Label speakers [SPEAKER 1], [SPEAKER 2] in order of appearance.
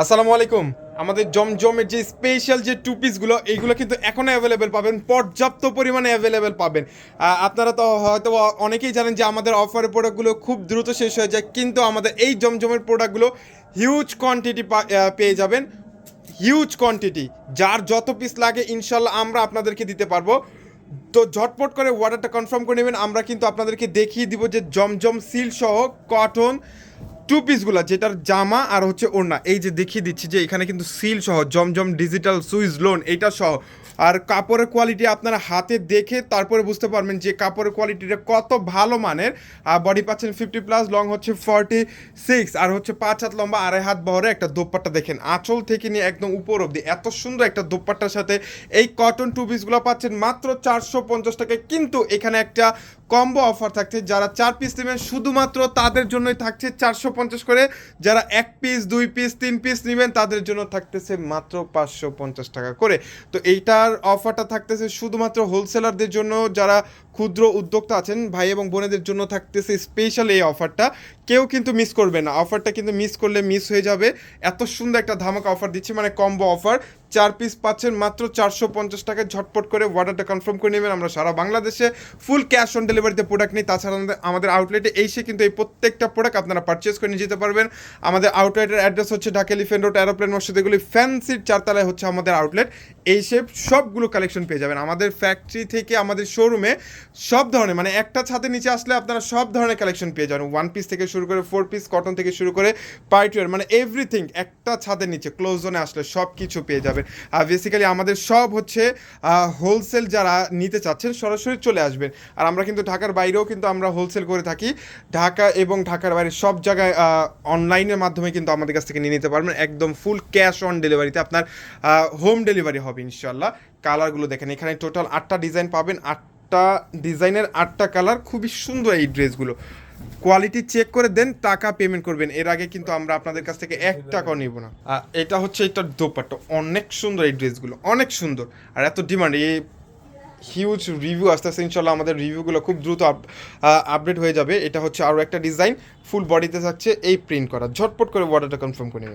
[SPEAKER 1] আসসালামু আলাইকুম। আমাদের জমজমের যে স্পেশাল যে টু পিসগুলো এইগুলো কিন্তু এখনও অ্যাভেলেবেল পাবেন, পর্যাপ্ত পরিমাণে অ্যাভেলেবেল পাবেন। আপনারা তো হয়তো অনেকেই জানেন যে আমাদের অফারের প্রোডাক্টগুলো খুব দ্রুত শেষ হয়ে যায়, কিন্তু আমাদের এই জমজমের প্রোডাক্টগুলো হিউজ কোয়ান্টিটি পেয়ে যাবেন। হিউজ কোয়ান্টিটি যার যত পিস লাগে ইনশাল্লাহ আমরা আপনাদেরকে দিতে পারব। তো ঝটপট করে অর্ডারটা কনফার্ম করে নেবেন, আমরা কিন্তু আপনাদেরকে দেখিয়ে দিব যে জমজম সিল সহ কটন টু পিসগুলো যেটার জামা আর হচ্ছে ওড়না। এই যে দেখিয়ে দিচ্ছি যে এখানে কিন্তু সিল সহ, জমজম ডিজিটাল সুইজ লোন এটা সহ। আর কাপড়ের কোয়ালিটি আপনারা হাতে দেখে তারপরে বুঝতে পারবেন যে কাপড়ের কোয়ালিটিটা কত ভালো মানের। আর বডি পাচ্ছেন ফিফটি প্লাস লং হচ্ছে ফর্টি সিক্স আর হচ্ছে পাঁচ হাত লম্বা, আড়াই হাত বহরে একটা দোপাট্টা দেখেন। আঁচল থেকে নিয়ে একদম উপর অবধি। এত সুন্দর একটা দোপাট্টার সাথে এই কটন টু পিসগুলো পাচ্ছেন মাত্র চারশো পঞ্চাশ টাকায়। কিন্তু এখানে একটা কম্বো অফার থাকছে, যারা চার পিস নেবেন, শুধুমাত্র তাদের জন্যই থাকছে চারশো পঞ্চাশ করে। যারা এক পিস দুই পিস তিন পিস নেবেন, তাদের জন্য থাকতেছে মাত্র পাঁচশো পঞ্চাশ টাকা করে। তো এইটার অফারটা থাকতেছে শুধুমাত্র হোলসেলারদের জন্য। যারা ক্ষুদ্র উদ্যোক্তা আছেন, ভাই এবং বোনেদের জন্য থাকতেছে স্পেশাল এই অফারটা কেউ কিন্তু মিস করবে না। অফারটা কিন্তু মিস করলে মিস হয়ে যাবে। এত সুন্দর একটা ধামাকা অফার দিচ্ছি মানে কম্বো অফার চার পিস পাচ্ছেন মাত্র চারশো পঞ্চাশ টাকায় ঝটপট করে অর্ডারটা কনফার্ম করে নেবেন। আমরা সারা বাংলাদেশে ফুল ক্যাশ অন ডেলিভারিতে প্রোডাক্ট নিই। তাছাড়া আমাদের- আউটলেটে এসে কিন্তু এই প্রত্যেকটা প্রোডাক্ট আপনারা পারচেস করে নিয়ে যেতে পারবেন। আমাদের আউটলেটের অ্যাড্রেস হচ্ছে ঢাকা এলিফেন্ট রোড এরোপ্লেন মসজিদ। এগুলি ফ্যান্সির চারতলায় হচ্ছে আমাদের আউটলেট এই সব সবগুলো কালেকশন পেয়ে যাবেন। আমাদের ফ্যাক্টরি থেকে আমাদের শোরুমে সব ধরনের মানে একটা ছাদের নিচে আসলে আপনারা সব ধরনের কালেকশন পেয়ে যাবেন। ওয়ান পিস থেকে শুরু করে ফোর পিস কটন থেকে শুরু করে পার্টিওয়ার মানে এভরিথিং একটা ছাদের নিচে ক্লোজ জোনে আসলে সব কিছু পেয়ে যাবেন। আর বেসিক্যালি আমাদের সব হচ্ছে হোলসেল যারা নিতে চাচ্ছেন, সরাসরি চলে আসবেন। আর আমরা কিন্তু ঢাকার বাইরেও কিন্তু আমরা হোলসেল করে থাকি। ঢাকা এবং ঢাকার বাইরে সব জায়গায় অনলাইনের মাধ্যমে কিন্তু আমাদের কাছ থেকে নিয়ে নিতে পারবেন। একদম ফুল ক্যাশ অন ডেলিভারিতে আপনার হোম ডেলিভারি হবে ইনশাল্লাহ কালারগুলো দেখেন, এখানে টোটাল আটটা ডিজাইন পাবেন আটটা ডিজাইনের আটটা কালার, খুবই সুন্দর এই ড্রেসগুলো। কোয়ালিটি চেক করে দেন, টাকা পেমেন্ট করবেন। এর আগে কিন্তু আমরা আপনাদের কাছ থেকে এক টাকাও নিব না। আর এটা হচ্ছে এটার দোপাট্টা। অনেক সুন্দর এই ড্রেসগুলো, অনেক সুন্দর। আর এত ডিমান্ড এই হিউজ রিভিউ আসতে আসতে ইনশাল্লাহ আমাদের রিভিউগুলো খুব দ্রুত আপডেট হয়ে যাবে। এটা হচ্ছে আরও একটা ডিজাইন ফুল বডিতে থাকছে, এই প্রিন্ট করা। ঝটপট করে অর্ডারটা কনফার্ম করে